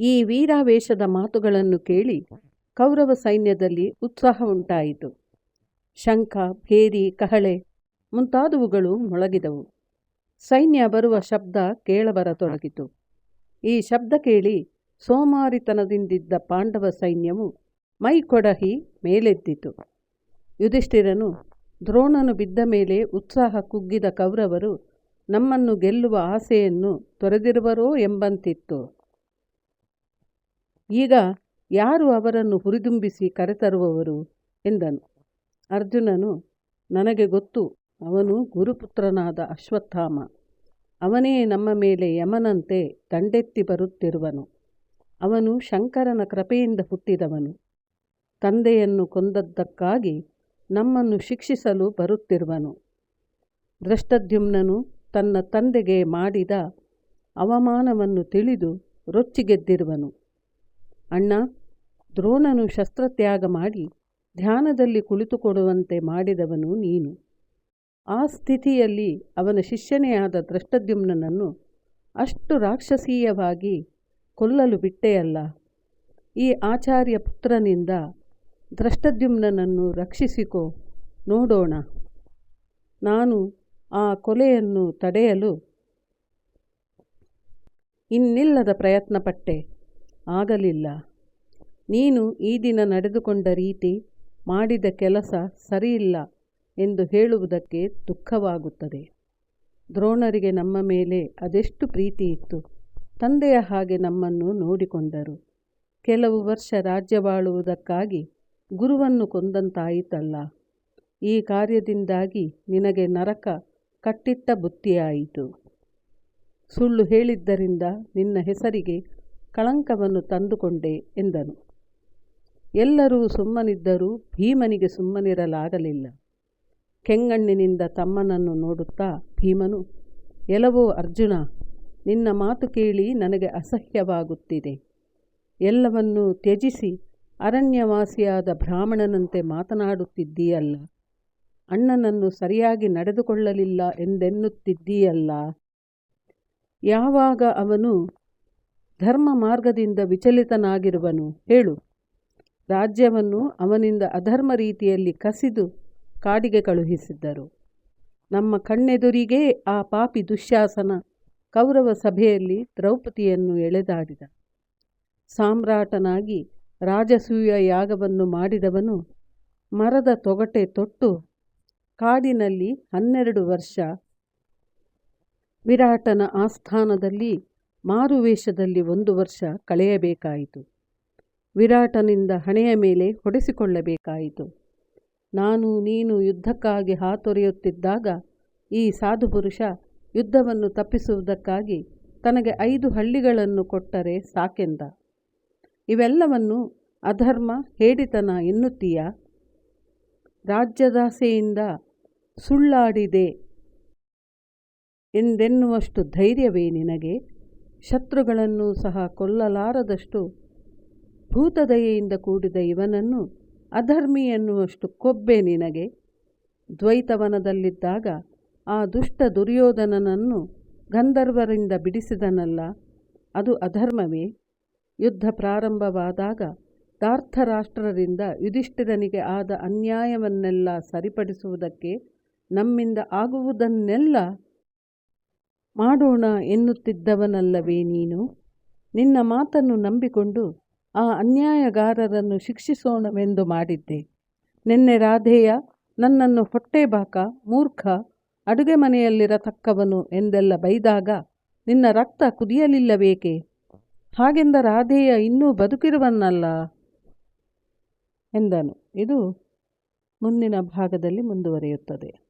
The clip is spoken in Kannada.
ಈ ವೀರಾವೇಶದ ಮಾತುಗಳನ್ನು ಕೇಳಿ ಕೌರವ ಸೈನ್ಯದಲ್ಲಿ ಉತ್ಸಾಹ ಉಂಟಾಯಿತು. ಶಂಖ, ಭೇರಿ, ಕಹಳೆ ಮುಂತಾದವುಗಳು ಮೊಳಗಿದವು. ಸೈನ್ಯ ಬರುವ ಶಬ್ದ ಕೇಳಬರತೊಡಗಿತು. ಈ ಶಬ್ದ ಕೇಳಿ ಸೋಮಾರಿತನದಿಂದಿದ್ದ ಪಾಂಡವ ಸೈನ್ಯವು ಮೈ ಕೊಡಹಿ ಮೇಲೆದ್ದಿತು. ಯುಧಿಷ್ಠಿರನು ದ್ರೋಣನು ಬಿದ್ದ ಮೇಲೆ ಉತ್ಸಾಹ ಕುಗ್ಗಿದ ಕೌರವರು ನಮ್ಮನ್ನು ಗೆಲ್ಲುವ ಆಸೆಯನ್ನು ತೊರೆದಿರುವರೋ ಎಂಬಂತಿತ್ತು. ಈಗ ಯಾರು ಅವರನ್ನು ಹುರಿದುಂಬಿಸಿ ಕರೆತರುವವರು? ಎಂದನು. ಅರ್ಜುನನು, ನನಗೆ ಗೊತ್ತು, ಅವನು ಗುರುಪುತ್ರನಾದ ಅಶ್ವತ್ಥಾಮ. ಅವನೇ ನಮ್ಮ ಮೇಲೆ ಯಮನಂತೆ ದಂಡೆತ್ತಿ ಬರುತ್ತಿರುವನು. ಅವನು ಶಂಕರನ ಕೃಪೆಯಿಂದ ಹುಟ್ಟಿದವನು. ತಂದೆಯನ್ನು ಕೊಂದದ್ದಕ್ಕಾಗಿ ನಮ್ಮನ್ನು ಶಿಕ್ಷಿಸಲು ಬರುತ್ತಿರುವನು. ದೃಷ್ಟದ್ಯುಮ್ನನು ತನ್ನ ತಂದೆಗೆ ಮಾಡಿದ ಅವಮಾನವನ್ನು ತಿಳಿದು ರೊಚ್ಚಿಗೆದ್ದಿರುವನು. ಅಣ್ಣ, ದ್ರೋಣನು ಶಸ್ತ್ರತ್ಯಾಗ ಮಾಡಿ ಧ್ಯಾನದಲ್ಲಿ ಕುಳಿತುಕೊಡುವಂತೆ ಮಾಡಿದವನು ನೀನು. ಆ ಸ್ಥಿತಿಯಲ್ಲಿ ಅವನ ಶಿಷ್ಯನೇ ಆದ ದ್ರಷ್ಟದ್ಯುಮ್ನನ್ನು ಅಷ್ಟು ರಾಕ್ಷಸೀಯವಾಗಿ ಕೊಲ್ಲಲು ಬಿಟ್ಟೆಯಲ್ಲ. ಈ ಆಚಾರ್ಯ ಪುತ್ರನಿಂದ ದ್ರಷ್ಟದ್ಯುಮ್ನನ್ನು ರಕ್ಷಿಸಿಕೊ, ನೋಡೋಣ. ನಾನು ಆ ಕೊಲೆಯನ್ನು ತಡೆಯಲು ಇನ್ನಿಲ್ಲದ ಪ್ರಯತ್ನಪಟ್ಟೆ. ಆಗಲಿಲ್ಲ. ನೀನು ಈ ದಿನ ನಡೆದುಕೊಂಡ ರೀತಿ ಮಾಡಿದ ಕೆಲಸ ಸರಿಯಿಲ್ಲ ಎಂದು ಹೇಳುವುದಕ್ಕೆ ದುಃಖವಾಗುತ್ತದೆ. ದ್ರೋಣರಿಗೆ ನಮ್ಮ ಮೇಲೆ ಅದೆಷ್ಟು ಪ್ರೀತಿ ಇತ್ತು. ತಂದೆಯ ಹಾಗೆ ನಮ್ಮನ್ನು ನೋಡಿಕೊಂಡರು. ಕೆಲವು ವರ್ಷ ರಾಜ್ಯವಾಳುವುದಕ್ಕಾಗಿ ಗುರುವನ್ನು ಕೊಂದಂತಾಯಿತಲ್ಲ. ಈ ಕಾರ್ಯದಿಂದಾಗಿ ನಿನಗೆ ನರಕ ಕಟ್ಟಿಟ್ಟ ಬುತ್ತಿಯಾಯಿತು. ಸುಳ್ಳು ಹೇಳಿದ್ದರಿಂದ ನಿನ್ನ ಹೆಸರಿಗೆ ಕಳಂಕವನ್ನು ತಂದುಕೊಂಡೆ ಎಂದನು. ಎಲ್ಲರೂ ಸುಮ್ಮನಿದ್ದರೂ ಭೀಮನಿಗೆ ಸುಮ್ಮನಿರಲಾಗಲಿಲ್ಲ. ಕೆಂಗಣ್ಣಿನಿಂದ ತಮ್ಮನನ್ನು ನೋಡುತ್ತಾ ಭೀಮನು, ಎಲವೋ ಅರ್ಜುನ, ನಿನ್ನ ಮಾತು ಕೇಳಿ ನನಗೆ ಅಸಹ್ಯವಾಗುತ್ತಿದೆ. ಎಲ್ಲವನ್ನೂ ತ್ಯಜಿಸಿ ಅರಣ್ಯವಾಸಿಯಾದ ಬ್ರಾಹ್ಮಣನಂತೆ ಮಾತನಾಡುತ್ತಿದ್ದೀಯಲ್ಲ. ಅಣ್ಣನನ್ನು ಸರಿಯಾಗಿ ನಡೆದುಕೊಳ್ಳಲಿಲ್ಲ ಎಂದೆನ್ನುತ್ತಿದ್ದೀಯಲ್ಲ. ಯಾವಾಗ ಅವನು ಧರ್ಮ ಮಾರ್ಗದಿಂದ ವಿಚಲಿತನಾಗಿರುವನು, ಹೇಳು. ರಾಜ್ಯವನ್ನು ಅವನಿಂದ ಅಧರ್ಮ ರೀತಿಯಲ್ಲಿ ಕಸಿದು ಕಾಡಿಗೆ ಕಳುಹಿಸಿದ್ದರು. ನಮ್ಮ ಕಣ್ಣೆದುರಿಗೇ ಆ ಪಾಪಿ ದುಶ್ಯಾಸನ ಕೌರವ ಸಭೆಯಲ್ಲಿ ದ್ರೌಪದಿಯನ್ನು ಎಳೆದಾಡಿದ. ಸಾಮ್ರಾಟನಾಗಿ ರಾಜಸೂಯ ಯಾಗವನ್ನು ಮಾಡಿದವನು ಮರದ ತೊಗಟೆ ತೊಟ್ಟು ಕಾಡಿನಲ್ಲಿ ಹನ್ನೆರಡು ವರ್ಷ ವಿರಾಟನ ಆಸ್ಥಾನದಲ್ಲಿ ಮಾರುವೇಷದಲ್ಲಿ ಒಂದು ವರ್ಷ ಕಳೆಯಬೇಕಾಯಿತು. ವಿರಾಟನಿಂದ ಹಣೆಯ ಮೇಲೆ ಹೊಡೆಸಿಕೊಳ್ಳಬೇಕಾಯಿತು. ನಾನು ನೀನು ಯುದ್ಧಕ್ಕಾಗಿ ಹಾತೊರೆಯುತ್ತಿದ್ದಾಗ ಈ ಸಾಧುಪುರುಷ ಯುದ್ಧವನ್ನು ತಪ್ಪಿಸುವುದಕ್ಕಾಗಿ ತನಗೆ ಐದು ಹಳ್ಳಿಗಳನ್ನು ಕೊಟ್ಟರೆ ಸಾಕೆಂದ? ಇವೆಲ್ಲವನ್ನು ಅಧರ್ಮ, ಹೇಡಿತನ ಎನ್ನುತ್ತೀಯ? ರಾಜ್ಯದಾಸೆಯಿಂದ ಸುಳ್ಳಾಡಿದೆ ಎಂದೆನ್ನುವಷ್ಟು ಧೈರ್ಯವೇ ನಿನಗೆ? ಶತ್ರುಗಳನ್ನು ಸಹ ಕೊಲ್ಲಲಾರದಷ್ಟು ಭೂತದಯೆಯಿಂದ ಕೂಡಿದ ಇವನನ್ನು ಅಧರ್ಮಿ ಎನ್ನುವಷ್ಟು ಕೊಬ್ಬೆ ನಿನಗೆ. ದ್ವೈತವನದಲ್ಲಿದ್ದಾಗ ಆ ದುಷ್ಟ ದುರ್ಯೋಧನನನ್ನು ಗಂಧರ್ವರಿಂದ ಬಿಡಿಸಿದನಲ್ಲ, ಅದು ಅಧರ್ಮವೇ? ಯುದ್ಧ ಪ್ರಾರಂಭವಾದಾಗ ಧಾರ್ಥರಾಷ್ಟ್ರರಿಂದ ಯುಧಿಷ್ಠಿರನಿಗೆ ಆದ ಅನ್ಯಾಯವನ್ನೆಲ್ಲ ಸರಿಪಡಿಸುವುದಕ್ಕೆ ನಮ್ಮಿಂದ ಆಗುವುದನ್ನೆಲ್ಲ ಮಾಡೋಣ ಎನ್ನುತ್ತಿದ್ದವನಲ್ಲವೇ ನೀನು? ನಿನ್ನ ಮಾತನ್ನು ನಂಬಿಕೊಂಡು ಆ ಅನ್ಯಾಯಗಾರರನ್ನು ಶಿಕ್ಷಿಸೋಣವೆಂದು ಮಾಡಿದ್ದೆ. ನಿನ್ನೆ ರಾಧೆಯ, ನನ್ನನ್ನು ಹೊಟ್ಟೆಬಾಕ ಮೂರ್ಖ, ಅಡುಗೆ ಮನೆಯಲ್ಲಿರತಕ್ಕವನು ಎಂದೆಲ್ಲ ಬೈದಾಗ ನಿನ್ನ ರಕ್ತ ಕುದಿಯಲಿಲ್ಲಬೇಕೆ ಹಾಗೆಂದ ರಾಧೆಯ ಇನ್ನೂ ಬದುಕಿರುವನ್ನಲ್ಲ ಎಂದನು. ಇದು ಮುಂದಿನ ಭಾಗದಲ್ಲಿ ಮುಂದುವರಿಯುತ್ತದೆ.